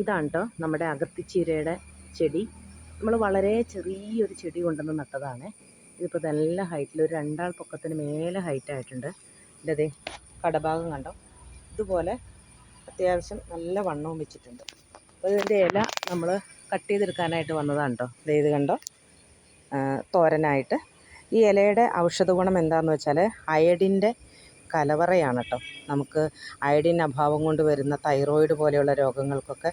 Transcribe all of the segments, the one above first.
ഇതാണ് കേട്ടോ നമ്മുടെ അകത്തിച്ചീരയുടെ ചെടി. നമ്മൾ വളരെ ചെറിയൊരു ചെടി കൊണ്ടുവന്ന് നട്ടതാണ്. ഇതിപ്പോൾ നല്ല ഹൈറ്റിൽ ഒരു രണ്ടാൾ പൊക്കത്തിന് മേലെ ഹൈറ്റ് ആയിട്ടുണ്ട്. ഇതിന്റെ അതേ കടഭാഗം കണ്ടോ? ഇതുപോലെ അത്യാവശ്യം നല്ല വണ്ണവും വെച്ചിട്ടുണ്ട്. അപ്പോൾ ഇതിന്റെ ഇല നമ്മൾ കട്ട് ചെയ്തെടുക്കാനായിട്ട് വന്നതാണ് കേട്ടോ ഇത് കണ്ടോ? തോരനായിട്ട്. ഈ ഇലയുടെ ഔഷധ ഗുണം എന്താണെന്ന് വെച്ചാൽ അയഡിന്റെ കലവറയാണ് കേട്ടോ നമുക്ക് അയഡിൻ അഭാവം കൊണ്ട് വരുന്ന തൈറോയിഡ് പോലെയുള്ള രോഗങ്ങൾക്കൊക്കെ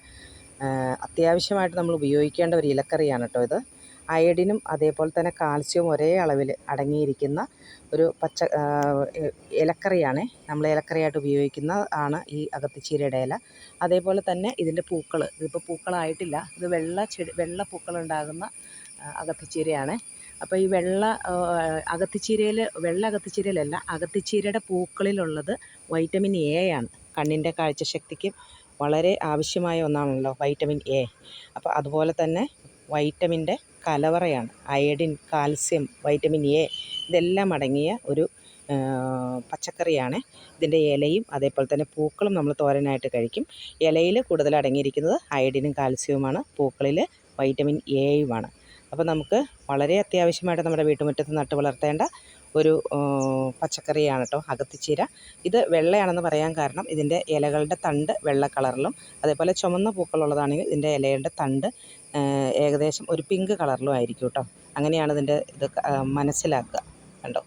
അത്യാവശ്യമായിട്ട് നമ്മൾ ഉപയോഗിക്കേണ്ട ഒരു ഇലക്കറിയാണ് കേട്ടോ ഇത്. അയഡിനും അതേപോലെ തന്നെ കാൽസ്യവും ഒരേ അളവിൽ അടങ്ങിയിരിക്കുന്ന ഒരു പച്ച ഇലക്കറിയാണ്. നമ്മൾ ഇലക്കറിയായിട്ട് ഉപയോഗിക്കുന്ന ആണ് ഈ അകത്തിച്ചീരയുടെ ഇല. അതേപോലെ തന്നെ ഇതിന്റെ പൂക്കൾ ഇതിപ്പോൾ പൂക്കളായിട്ടില്ല. ഇത് വെള്ള ചെടി വെള്ള പൂക്കളുണ്ടാകുന്ന അകത്തിച്ചീരയാണ് അപ്പോൾ ഈ വെള്ള അകത്തിച്ചീരയിൽ വെള്ള അകത്തിച്ചീരയിലല്ല അകത്തിച്ചീരയുടെ പൂക്കളിലുള്ളത് വൈറ്റമിൻ എ ആണ്. കണ്ണിന്റെ കാഴ്ചശക്തിക്ക് വളരെ ആവശ്യമായ ഒന്നാണല്ലോ വൈറ്റമിൻ എ. അപ്പോൾ അതുപോലെ തന്നെ വൈറ്റമിന്റെ കലവറയാണ്. അയഡിൻ കാൽസ്യം വൈറ്റമിൻ എ ഇതെല്ലാം അടങ്ങിയ ഒരു പച്ചക്കറിയാണ്. ഇതിന്റെ ഇലയും അതേപോലെ തന്നെ പൂക്കളും നമ്മൾ തോരനായിട്ട് കഴിക്കും. ഇലയിൽ കൂടുതൽ അടങ്ങിയിരിക്കുന്നത് അയഡിനും കാൽസ്യവുമാണ്. പൂക്കളിൽ വൈറ്റമിൻ എയുമാണ്. അപ്പോൾ നമുക്ക് വളരെ അത്യാവശ്യമായിട്ട് നമ്മുടെ വീട്ടുമുറ്റത്ത് നട്ട് വളർത്തേണ്ട ഒരു പച്ചക്കറിയാണ് കേട്ടോ അകത്തിച്ചീര. ഇത് വെള്ളയാണെന്ന് പറയാൻ കാരണം ഇതിന്റെ ഇലകളുടെ തണ്ട് വെള്ള കളറിലും അതേപോലെ ചുമന്ന പൂക്കളുള്ളതാണെങ്കിൽ ഇതിന്റെ ഇലയുടെ തണ്ട് ഏകദേശം ഒരു പിങ്ക് കളറിലും ആയിരിക്കും കേട്ടോ. അങ്ങനെയാണ് ഇതിന്റെ ഇത് മനസ്സിലാക്കുക. കണ്ടോ?